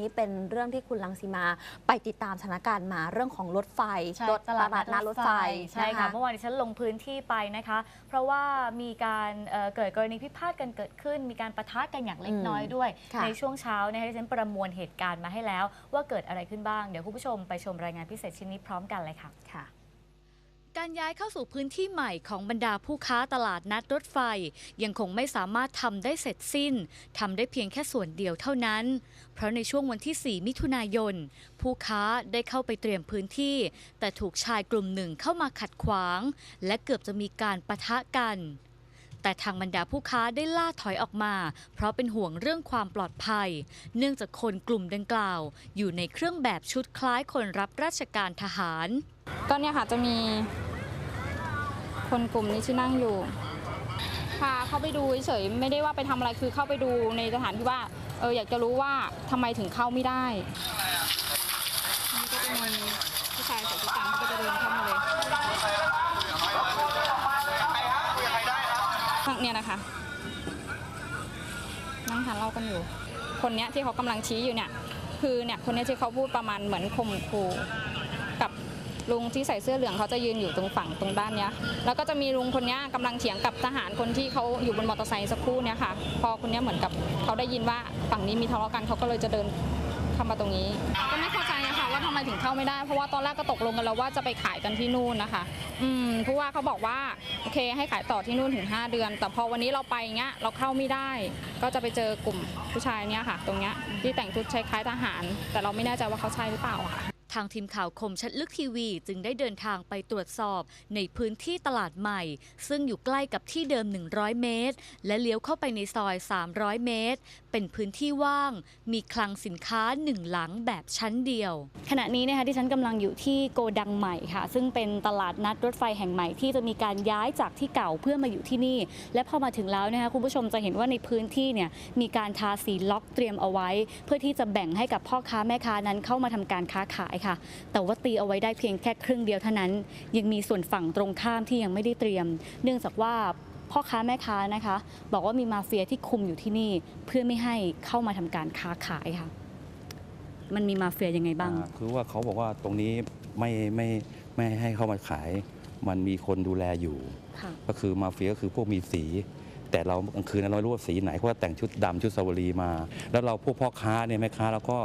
นี้เป็นเรื่องที่คุณลังสีมาไปติดตามสถานการณ์มาเรื่องของรถไฟใช่รถตลาดนัดรถไฟใช่ค่ะนเมื่อวานนี้ฉันลงพื้นที่ไปนะคะ เพราะว่ามีการเอ่อเกิดกรณีพิพาทกันเกิดขึ้น มีการประทะกันอย่างเล็กน้อยด้วยค่ะในช่วงเช้านะคะที่ฉันประมวลเหตุการณ์มาให้แล้ว ว่าเกิดอะไรขึ้นบ้าง เดี๋ยวคุณผู้ชมไปชมรายงานพิเศษชิ้นนี้พร้อมกันเลยค่ะค่ะ การย้ายเข้าสู่พื้นที่ใหม่ของบรรดาผู้ค้าตลาดนัดรถไฟ ยังคงไม่สามารถทำได้เสร็จสิ้นทำได้เพียงแค่ส่วนเดียวเท่านั้น เพราะในช่วงวันที่ 4 มิถุนายน ผู้ค้าได้เข้าไปเตรียมพื้นที่ แต่ถูกชายกลุ่มหนึ่งเข้ามาขัดขวาง และเกือบจะมีการปะทะกัน แต่ทางบรรดาผู้ค้าได้ล่าถอยออกมา เพราะเป็นห่วงเรื่องความปลอดภัย เนื่องจากคนกลุ่มดังกล่าว อยู่ในเครื่องแบบชุดคล้ายคนรับราชการทหารก็เนี่ยค่ะจะมี คนกลุ่มนี้ที่นั่งอยู่ พาเข้าไปดูเฉยไม่ได้ว่าไปทำอะไรคือเข้าไปดูในสถานที่ว่าเอออยากจะรู้ว่าทำไมถึงเข้าไม่ได้นี่ก็จะมีผู้ชายใส่ชุดดำก็จะเดินเข้ามาเลยข้างเนี่ยนะคะนั่งทานเหล้ากันอยู่ คนเนี้ยที่เขากำลังชี้อยู่เนี่ย คือเนี่ยคนเนี้ยที่เขาพูดประมาณเหมือนข่มขู่ ลุงที่ใส่เสื้อเหลืองเขาจะยืนอยู่ตรงฝั่งตรงด้านเนี้ย แล้วก็จะมีลุงคนนี้ยกำลังเถียงกับทหารคนที่เขาอยู่บนมอเตอร์ไซค์สักครู่เนี่ยค่ะ พอคนนี้เหมือนกับเขาได้ยินว่าฝั่งนี้มีทะเลาะกันเขาก็เลยจะเดินเข้ามาตรงนี้ ก็ไม่เข้าใจอะค่ะว่าทำไมถึงเข้าไม่ได้ เพราะว่าตอนแรกก็ตกลงกันแล้วว่าจะไปขายกันที่นู่นนะคะ อืมผู้ว่าเขาบอกว่าโอเค ให้ขายต่อที่นู่นถึง 5 เดือน แต่พอวันนี้เราไปเงี้ยเราเข้าไม่ได้ ก็จะไปเจอกลุ่มผู้ชายเนี้ยค่ะ ตรงเนี้ยที่แต่งชุดคล้ายๆทหาร แต่เราไม่แน่ใจว่าเขาใช่หรือเปล่าค่ะ ทางทีมข่าวคมชัดลึกทีวีจึงได้เดินทางไปตรวจสอบในพื้นที่ตลาดใหม่ ซึ่งอยู่ใกล้กับที่เดิม 100 เมตร และเลี้ยวเข้าไปในซอย 300 เมตร เป็นพื้นที่ว่าง มีคลังสินค้าหนึ่งหลังแบบชั้นเดียว ขณะนี้นะคะที่ฉันกำลังอยู่ที่โกดังใหม่ค่ะ ซึ่งเป็นตลาดนัดรถไฟแห่งใหม่ที่จะมีการย้ายจากที่เก่าเพื่อมาอยู่ที่นี่ และพอมาถึงแล้วนะคะคุณผู้ชมจะเห็นว่าในพื้นที่เนี่ยมีการทาสีล็อกเตรียมเอาไว้ เพื่อที่จะแบ่งให้กับพ่อค้าแม่ค้านั้นเข้ามาทำการค้าขายค่ะ แต่ว่าตีเอาไว้ได้เพียงแค่ครึ่งเดียวเท่านั้น ยังมีส่วนฝั่งตรงข้ามที่ยังไม่ได้เตรียม เนื่องจากว่าพ่อค้าแม่ค้านะคะ บอกว่ามีมาเฟียที่คุมอยู่ที่นี่ เพื่อไม่ให้เข้ามาทำการค้าขายค่ะ มันมีมาเฟียยังไงบ้างอ่าคือว่าเขาบอกว่าตรงนี้ไม่ไม่ไม่ให้เข้ามาขาย มันมีคนดูแลอยู่ค่ะก็คือมาเฟียก็คือพวกมีสีแต่เรากลางคืนเราไม่รู้ว่าสีไหนเพราะว่าแต่งชุดดำชุดสวรีมา แล้วเราพวกพ่อค้าเนี่ยแม่ค้าเราก็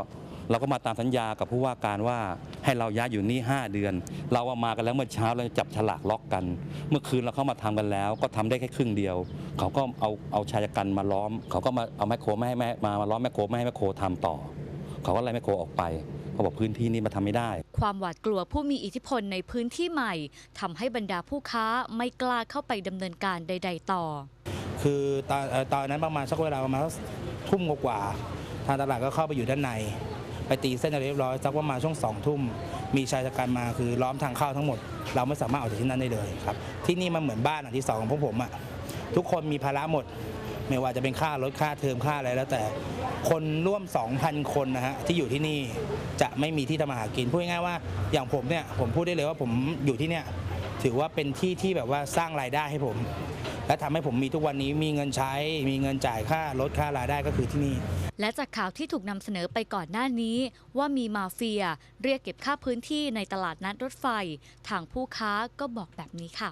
เราก็มาตามสัญญากับผู้ว่าการว่าให้เราย้ายอยู่นี่ 5 เดือน เราว่ามากันแล้วเมื่อเช้าเราจับฉลากล็อกกัน เมื่อคืนเราเข้ามาทำกันแล้ว ก็ทำได้แค่ครึ่งเดียว เขาก็เอาเอาชายกันมาล้อม เขาก็มาเอาแมคโครไม่ให้แม่มามาล้อมแมคโครไม่ให้แมคโครทำต่อ เขาก็ไล่แมคโครออกไปเขาบอกพื้นที่นี้มาทำไม่ได้ ความหวาดกลัวผู้มีอิทธิพลในพื้นที่ใหม่ทำให้บรรดาผู้ค้าไม่กล้าเข้าไปดำเนินการใด ๆ ต่อ คือตอนเอ่อตอนนั้นประมาณสักเวลาประมาณสักทุ่มกว่าๆทางตลาดก็เข้าไปอยู่ด้านใน ไปตีเส้นอะไรเรียบร้อยสักประมาณช่วงสองทุ่มมีชายชะกันมาคือล้อมทางเข้าทั้งหมด เราไม่สามารถออกจากที่นั่นได้เลยครับที่นี่มันเหมือนบ้านหลังที่สองของพวกผมอะทุกคนมีภาระหมด ไม่ว่าจะเป็นค่ารถค่าเทอมค่าอะไรแล้วแต่คนร่วม 2,000 คนนะฮะที่อยู่ที่นี่จะไม่มีที่ทำมาหากินพูดง่ายๆว่าอย่างผมเนี่ยผมพูดได้เลยว่าผมอยู่ที่เนี่ยถือว่าเป็นที่ที่แบบว่าสร้างรายได้ให้ผม และทำให้ผมมีทุกวันนี้มีเงินใช้ มีเงินจ่ายค่ารถค่ารายได้ก็คือที่นี่ และจากข่าวที่ถูกนำเสนอไปก่อนหน้านี้ว่ามีมาเฟีย เรียกเก็บค่าพื้นที่ในตลาดนัดรถไฟ ทางผู้ค้าก็บอกแบบนี้ค่ะ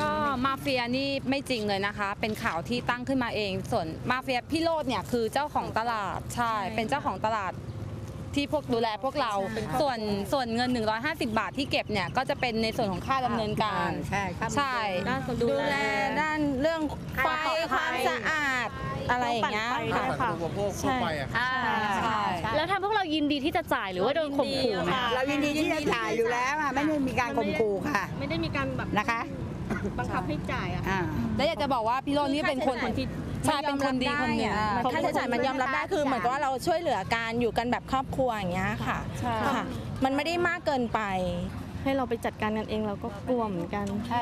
ก็มาเฟียนี่ไม่จริงเลยนะคะ เป็นข่าวที่ตั้งขึ้นมาเอง ส่วนมาเฟียพี่โรดเนี่ยคือเจ้าของตลาดใช่ เป็นเจ้าของตลาด ที่พวกดูแลพวกเราส่วนส่วนเงิน 150 บาทที่เก็บเนี่ยก็จะเป็นในส่วนของค่าดำเนินการ ใช่ครับใช่ ด้านดูแล ด้านเรื่องไฟความปลอดภัย ความสะอาดอะไรอย่างเงี้ยค่ะค่ะใช่ใช่ แล้วทางพวกเรายินดีที่จะจ่ายหรือว่าโดนข่มขู่ไหมคะเรายินดีที่จะจ่ายอยู่แล้วอะไม่ได้มีการข่มขู่ค่ะ ไม่ได้มีการแบบนะคะ บังคับให้จ่ายอะอ่าแล้วอยากจะบอกว่าพี่โรจน์นี่เป็นคนที่ใช่เป็นคนดีคนหนึ่งค่าใช้จ่ายมันยอมรับได้คือเหมือนกับว่าเราช่วยเหลือการอยู่กันแบบครอบครัวอย่างเงี้ยค่ะใช่ค่ะ มันไม่ได้มากเกินไป ให้เราไปจัดการกันเองเราก็กลัวเหมือนกัน ใช่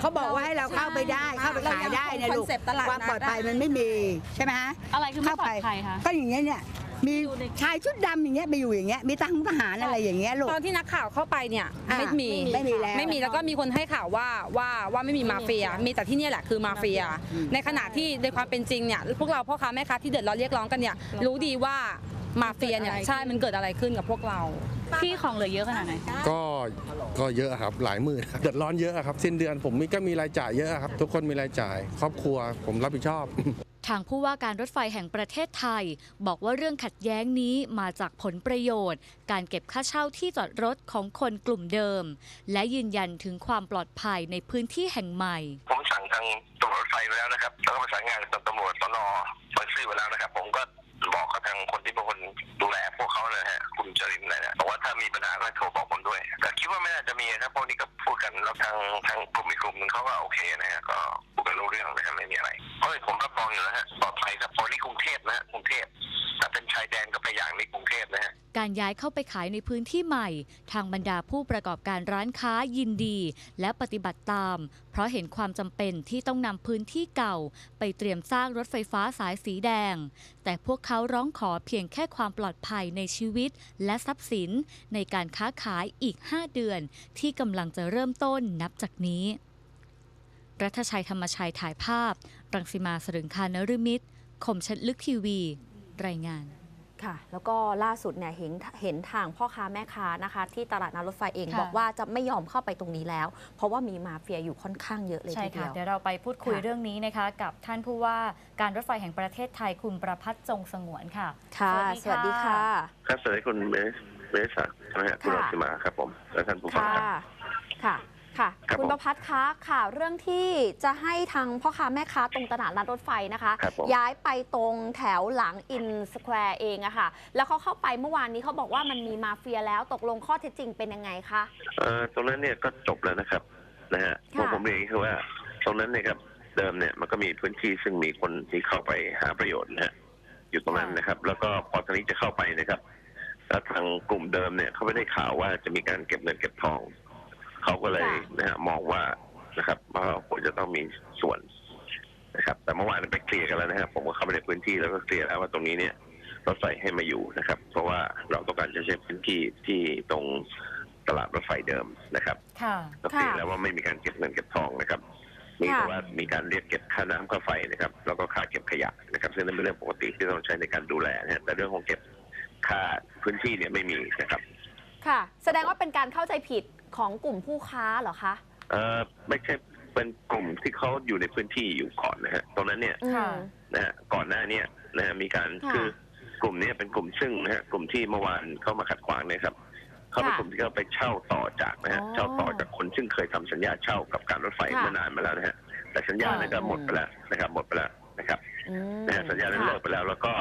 เขาบอกว่าให้เราเข้าไปได้เข้าไปขายได้นะลูกคอนเซ็ปต์ตลาดนัด ความปลอดภัยมันไม่มีใช่ไหมฮะอะไรคือไม่ปลอดภัยคะ ก็อย่างเงี้ยเนี่ย มีชายชุดดำอย่างเงี้ยไปอยู่อย่างเงี้ยมีทหารทหารอะไรอย่างเงี้ยลูก ตอนที่นักข่าวเข้าไปเนี่ยอ่าไม่มีไม่มีแล้วไม่มีแล้วก็มีคนให้ข่าวว่าว่าว่าไม่มีมาเฟีย มีแต่ที่เนี่ยแหละคือมาเฟีย ในขณะที่ในความเป็นจริงเนี่ยพวกเราพ่อค้าแม่ค้าที่เดือดร้อนเรียกร้องกันเนี่ยรู้ดีว่ามาเฟียเนี่ยใช่มันเกิดอะไรขึ้นกับพวกเรา พี่ของเหลือเยอะขนาดไหน ก็ก็เยอะครับหลายหมื่นครับเดือดร้อนเยอะครับ สิ้นเดือนผมมีก็มีรายจ่ายเยอะครับ ทุกคนมีรายจ่าย ครอบครัวผมรับผิดชอบ ทางผู้ว่าการรถไฟแห่งประเทศไทย บอกว่าเรื่องขัดแย้งนี้มาจากผลประโยชน์ การเก็บค่าเช่าที่จอดรถของคนกลุ่มเดิม และยืนยันถึงความปลอดภัยในพื้นที่แห่งใหม่ ผมสั่งทางตำรวจไฟไปแล้วนะครับแล้วก็ประสานงานกับตำรวจสนบางซื่อไปแล้วนะครับ ผมก็ บอกกับทางคนที่เป็นคนดูแลพวกเขาเลยฮะคุณจรินเลยนะบอกว่าถ้ามีปัญหาก็โทรบอกผมด้วย แต่คิดว่าไม่น่าจะมีนะพวกนี้ก็พูดกันแล้วทางทางกลุ่มอีกกลุ่มหนึงเขาก็โอเคนะฮะก็พูดกันรู้เรื่องนะครับไม่มีอะไรเฮ้ยผมรับรองอยู่แล้วฮะปลอดภัยครับพอนี้กรุงเทพนะฮะกรุงเทพ เป็นชายแดนก็ไปอย่างในกรุงเทพนะฮะการย้ายเข้าไปขายในพื้นที่ใหม่ ทางบรรดาผู้ประกอบการร้านค้ายินดี และปฏิบัติตาม เพราะเห็นความจำเป็นที่ต้องนำพื้นที่เก่า ไปเตรียมสร้างรถไฟฟ้าสายสีแดง แต่พวกเขาร้องขอเพียงแค่ความปลอดภัยในชีวิต และทรัพย์สิน ในการค้าขายอีก 5 เดือน ที่กำลังจะเริ่มต้นนับจากนี้ รัฐชัยธรรมชัยถ่ายภาพ รังสิมาสรึงคานฤมิตรคมชัดลึกทีวี รายงาน ค่ะ แล้วก็ล่าสุดเนี่ยเห็นเห็นทางพ่อค้าแม่ค้านะคะ ที่ตลาดนัดรถไฟเองค่ะ บอกว่าจะไม่ยอมเข้าไปตรงนี้แล้ว เพราะว่ามีมาเฟียอยู่ค่อนข้างเยอะเลยใช่ทีเดีค่ะยว เดี๋ยวเราไปพูดคุยค่ะ เรื่องนี้นะคะ กับท่านผู้ว่าการรถไฟแห่งประเทศไทยคุณประพัฒน์จงสงวนค่ะ ค่ะ สวัสดีค่ะ ครับสวัสดีคุณเบสเบสศักดิ์นะฮะคุณค่ะ รังสิมาครับผมและท่านผู้ฟังค่ะ ครับ ค่ะ ค่ะ ครับคุณผมประพัฒน์คะข่าวเรื่องที่จะให้ทางพ่อค้าแม่ค้าตรงตลาดนัดรถไฟนะคะ ครับผม ย้ายไปตรงแถวหลังอินสแควร์เองอะค่ะ แล้วเขาเข้าไปเมื่อวานนี้เขาบอกว่ามันมีมาเฟียแล้วตกลงข้อเท็จจริงเป็นยังไงคะ เอ่อตรงนั้นเนี่ยก็จบแล้วนะครับนะฮะค่ะ ผมผมเรียนอย่างนี้คือว่า ตรงนั้นเนี่ยครับเดิมเนี่ยมันก็มีพื้นที่ซึ่งมีคนที่เข้าไปหาประโยชน์นะฮะอยู่ตรงนั้นนะครับ แล้วก็พอตอนนี้จะเข้าไปนะครับแล้วทางกลุ่มเดิมเนี่ยเขาไม่ได้ข่าวว่าจะมีการเก็บเงินเก็บทอง เขาก็เลยนะฮะมองว่านะครับว่าควรจะต้องมีส่วนนะครับ แต่เมื่อวานไปเคลียร์กันแล้วนะครับ ผมก็เข้าไปในพื้นที่แล้วก็เคลียร์แล้วว่าตรงนี้เนี่ยรถไฟให้มาอยู่นะครับ เพราะว่าเราต้องการจะใช้พื้นที่ที่ตรงตลาดรถไฟเดิมนะครับค่ะก็เคลียร์แล้วว่าไม่มีการเก็บเงินเก็บทองนะครับมีแต่ว่ามีการเรียกเก็บค่าน้ำค่าไฟนะครับ แล้วก็ค่าเก็บขยะนะครับ ซึ่งนั่นเป็นเรื่องปกติที่ต้องใช้ในการดูแลนะฮะแต่เรื่องของเก็บค่าพื้นที่เนี่ยไม่มีนะครับ ค่ะ แสดงว่าเป็นการเข้าใจผิด ของกลุ่มผู้ค้าเหรอคะเอ่อไม่ใช่เป็นกลุ่มที่เขาอยู่ในพื้นที่อยู่ก่อนนะฮะตรงนั้นเนี่ยอืมค่ะ นะฮะก่อนหน้าเนี้นะฮะมีการค่ะคือกลุ่มเนี้เป็นกลุ่มซึ่งนะฮะกลุ่มที่เมื่อวานเข้ามาขัดขวางเนยครับเขาเป็นค่ะกลุ่มที่เขาไปเช่าต่อจากนะฮะอ๋อเช่าต่อจากคนซึ่งเคยทำสัญญาเช่ากับการรถไฟค่ะเมื่อนานมาแล้วนะฮะแต่สัญญานั้นก็ค่ะหมดไปแล้วนะครับหมดไปแล้วนะครับ อืมนะฮะสัญญานั้นค่ะ เลิกไปแล้วแล้วก็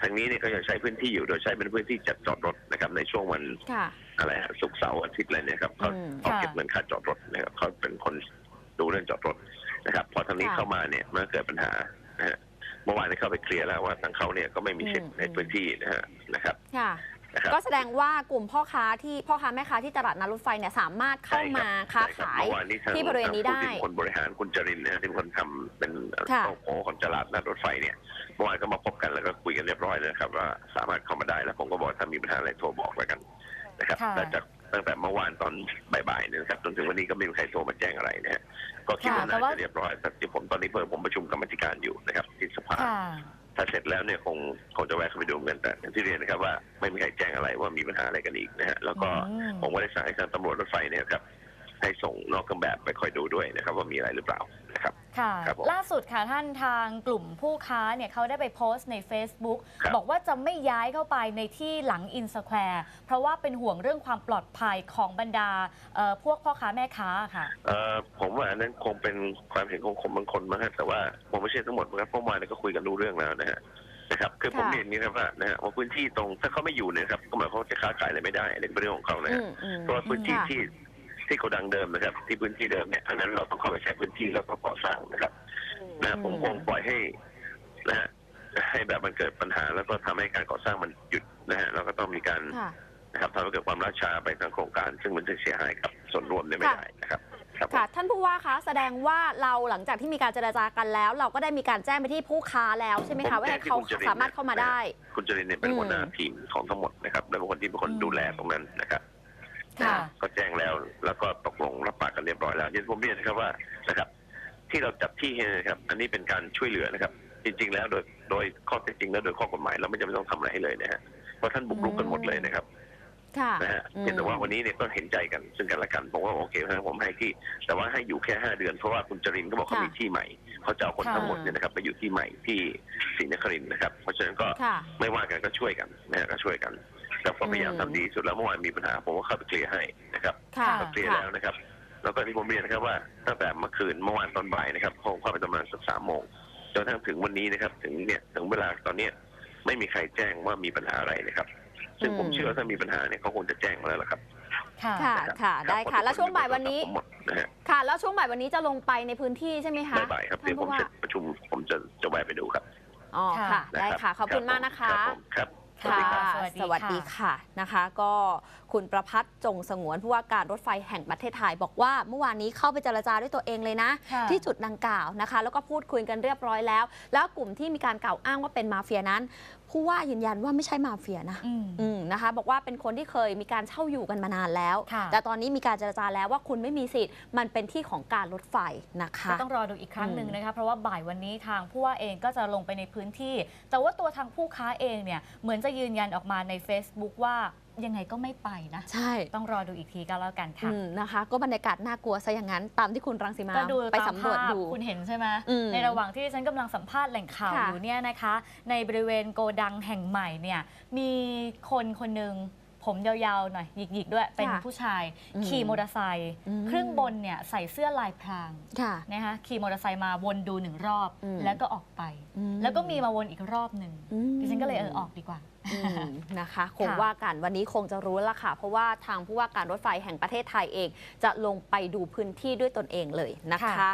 ทางนี้เนี่ยก็ยังใช้พื้นที่อยู่โดยใช้เป็นพื้นที่จัดจอดรถนะครับในช่วงวันค่ะ อะไรฮะศุกร์เสาร์อาทิตย์อะไรเนี่ยครับเขาอืมเขาค่ะเก็บเงินค่าจอดรถนะครับเขาเป็นคนดูเรื่องจอดรถนะครับพอทางนี้ค่ะเข้ามาเนี่ยเมื่อเกิดปัญหานะฮะเมื่อวานนี้เข้าไปเคลียร์แล้วว่าทางเขาเนี่ยก็ไม่มีสิทธิ์อืมในพื้นที่นะฮะนะครับค่ะ นะครับ ก็แสดงว่ากลุ่มพ่อค้าที่พ่อค้าแม่ค้าที่ตลาดนัดรถไฟเนี่ยสามารถเข้ามาค้าใช่รับขาย เมื่อวานนี้ทางที่บริเวณนี้ได้ทางผู้ที่เป็นคนบริหารคุณจรินนะฮะที่เป็นคนทำเป็นค่ะ โอ้โหของตลาดนัดรถไฟเนี่ย เมื่อวานก็มาพบกันแล้วก็คุยกันเรียบร้อยเลยนะครับ ว่าสามารถเข้ามาได้แล้วผมก็บอกถ้ามีปัญหาอะไรโทรบอกแล้วกันนะครับค่ะ แต่จากตั้งแต่เมื่อวานตอนบ่ายๆเนี่ยนะครับจนถึงวันนี้ก็ไม่มีใครโทรมาแจ้งอะไรนะฮะก็คิดว่าค่ะแต่น่าว่า จะเรียบร้อยแต่ที่ผมตอนนี้เพิ่มผมประชุมกรรมาธิการอยู่นะครับที่สภา ค่ะ ถ้าเสร็จแล้วเนี่ยคงคงจะแวะเข้าไปดูเหมือนกันแต่อย่างที่เรียนนะครับว่าไม่มีใครแจ้งอะไรว่ามีปัญหาอะไรกันอีกนะฮะแล้วก็อืม ผมก็ได้สั่งให้ทางตำรวจรถไฟเนี่ยครับให้ส่งนอกเครื่องแบบไปคอยดูด้วยนะครับว่ามีอะไรหรือเปล่า นะครับค่ะครับผมล่าสุดค่ะท่านทางกลุ่มผู้ค้าเนี่ยเขาได้ไปโพสต์ใน Facebook ครับ บอกว่าจะไม่ย้ายเข้าไปในที่หลังอินสแควร์เพราะว่าเป็นห่วงเรื่องความปลอดภัยของบรรดาเอ่อพวกพ่อค้าแม่ค้าค่ะ เอ่อผมว่าอันนั้นคงเป็นความเห็นของคนบางคนมั้งฮะแต่ว่าผมไม่ใช่ทั้งหมดนะครับเพราะเมื่อวานนก็คุยกันรู้เรื่องแล้วนะฮะนะครับคือผมค่ะ เรียนอย่างนี้ครับว่านะฮะว่าพื้นที่ตรงถ้าเขาไม่อยู่เนี่ยครับก็หมายความว่าจะค้าขายอะไรไม่ได้อันนี้เป็นเรื่องของเขานะอืฮะมอืม เพราะว่าพื้นที่ค่ะ ที่ ที่โกดังเดิมนะครับ ที่พื้นที่เดิมเนี่ยอันนั้นเราต้องเข้าไปใช้พื้นที่แล้วก็ก่อสร้างนะครับนะผมคงปล่อยให้นะฮะให้แบบมันเกิดปัญหาแล้วก็ทำให้การก่อสร้างมันหยุดนะฮะเราก็ต้องมีการค่ะ นะครับทำให้เกิดความล่าช้าไปทางโครงการ ซึ่งมันจะเสียหายกับส่วนรวมเนี่ยไม่ค่ะได้นะครับครับผมค่ะ ท่านผู้ว่าคะแสดงว่าเราหลังจากที่มีการเจรจากันแล้ว เราก็ได้มีการแจ้งไปที่ผู้ค้าแล้วใช่ไหมผคะมว่าแจ้ให้งที่เขาคุณจริญสามารถเข้ามาได้ คุณจรินเนี่ยเป็นอืมหัวหน้าทีมของทั้งหมดนะครับและเป็นคนที่เป็นคนอืมดูแลตรงนั้นนะครับค่ะ ก็แจ้งแล้วแล้วก็ตกลงรับปากกันเรียบร้อยแล้วยันผมเรียนนะครับว่านะครับ ที่เราจัดที่ให้นะครับ อันนี้เป็นการช่วยเหลือนะครับ จริง ๆ แล้วโดยโดยข้อเท็จจริงแล้วโดยข้อกฎหมายเราไม่จำเป็นต้องทำอะไรให้เลยนะฮะเพราะท่านบุกรุกกันหมดเลยนะครับค่ะนะฮะอืมเพียงแต่ว่าวันนี้เนี่ยก็เห็นใจกันซึ่งกันและกันผมว่าโอเคนะผมให้ที่ แต่ว่าให้อยู่แค่ห้าเดือนเพราะว่าคุณจรินก็บอกเขาค่ะมีที่ใหม่เขาจะเอาคนค่ะทั้งหมดเนี่ยนะครับไปอยู่ที่ใหม่ที่ศรีนครินทร์นะครับ เพราะฉะนั้นก็ค่ะไม่ว่ากันก็ช่วยกันนะฮะก็ช่วยกัน แล้วก็พยายามอืมทำดีที่สุดแล้วเมื่อวานมีปัญหาผมก็เข้าไปเคลียร์ให้นะครับค่ะก็เคลียร์แล้วนะครับ แล้วก็ที่ผมเรียนนะครับว่าตั้งแต่เมื่อคืนเมื่อวานตอนบ่ายนะครับคงเข้าไปประมาณสักสามโมงจนกระทั่งถึงวันนี้นะครับ ถึงเนี่ยถึงเวลาตอนเนี้ยไม่มีใครแจ้งว่ามีปัญหาอะไรนะครับ ซึ่งผมอืมเชื่อว่าถ้ามีปัญหาเนี่ยเขาคงจะแจ้งมาแล้วล่ะครับ ค่ะ ค่ะนะครับค่ะรับได้ค่ะเพระแล้วช่วงบ่ายวันนี้ ผมหมดนะฮะค่ะ แล้วช่วงบ่ายวันนี้จะลงไปในพื้นที่ใช่ไหมคะบ่ายๆครับท่าเดี๋ยนวผมผู้ว่าจะประชุมผมจะจะแวะไปดูครับ อ๋อ ค่ะนะได้รับค่ะ ขอบคุณมากนะคะรับผมครับสวัสดี ครับสวัสดีสวัสดีค่ะนะคะก็คุณประพัฒน์จงสงวนผู้ว่าการรถไฟแห่งประเทศไทยบอกว่า เมื่อวานนี้เข้าไปเจรจาด้วยตัวเองเลยนะค่ะที่จุดดังกล่าวนะคะ แล้วก็พูดคุยกันเรียบร้อยแล้ว แล้วกลุ่มที่มีการกล่าวอ้างว่าเป็นมาเฟียนั้นผู้ว่ายืนยันว่าไม่ใช่มาเฟียนะอืมอืมนะคะบอกว่าเป็นคนที่เคยมีการเช่าอยู่กันมานานแล้วค่ะแต่ตอนนี้มีการเจรจาแล้วว่าคุณไม่มีสิทธิ์ มันเป็นที่ของการรถไฟนะคะก็ต้องรอดูอีกครั้งหนึ่งอืมนะคะเพราะว่าบ่ายวันนี้ทางผู้ว่าเองก็จะลงไปในพื้นที่ แต่ว่าตัวทางผู้ค้าเองเนี่ยเหมือนจะยืนยันออกมาใน Facebook ว่า ยังไงก็ไม่ไปนะ ใช่ต้องรอดูอีกทีก็แล้วกันค่ะอืมนะคะ ก็บรรยากาศน่ากลัวซะอย่างนั้น ตามที่คุณรังสีมาก็ดูไปตามสำรวจภาพดูคุณเห็นใช่ไหมอืมในระหว่างที่ฉันกำลังสัมภาษณ์แหล่งข่าวค่ะอยู่เนี่ยนะคะ ในบริเวณโกดังแห่งใหม่เนี่ยมีคนคนหนึ่งผมยาวๆหน่อยหยิกๆ ด้วยเป็นผู้ชายอืมขี่มอเตอร์ไซค์อืมครึ่งบนเนี่ยใส่เสื้อลายพรางค่ะนะคะขี่มอเตอร์ไซค์มาวนดูหนึ่งรอบอืมแล้วก็ออกไปอืมแล้วก็มีมาวนอีกรอบหนึ่งอืมดิฉันก็เลยเออออกดีกว่าอืม นะคะ คงค่ะว่ากันวันนี้คงจะรู้แล้วล่ะค่ะ เพราะว่าทางผู้ว่าการรถไฟแห่งประเทศไทยเอง จะลงไปดูพื้นที่ด้วยตนเองเลยนะคะ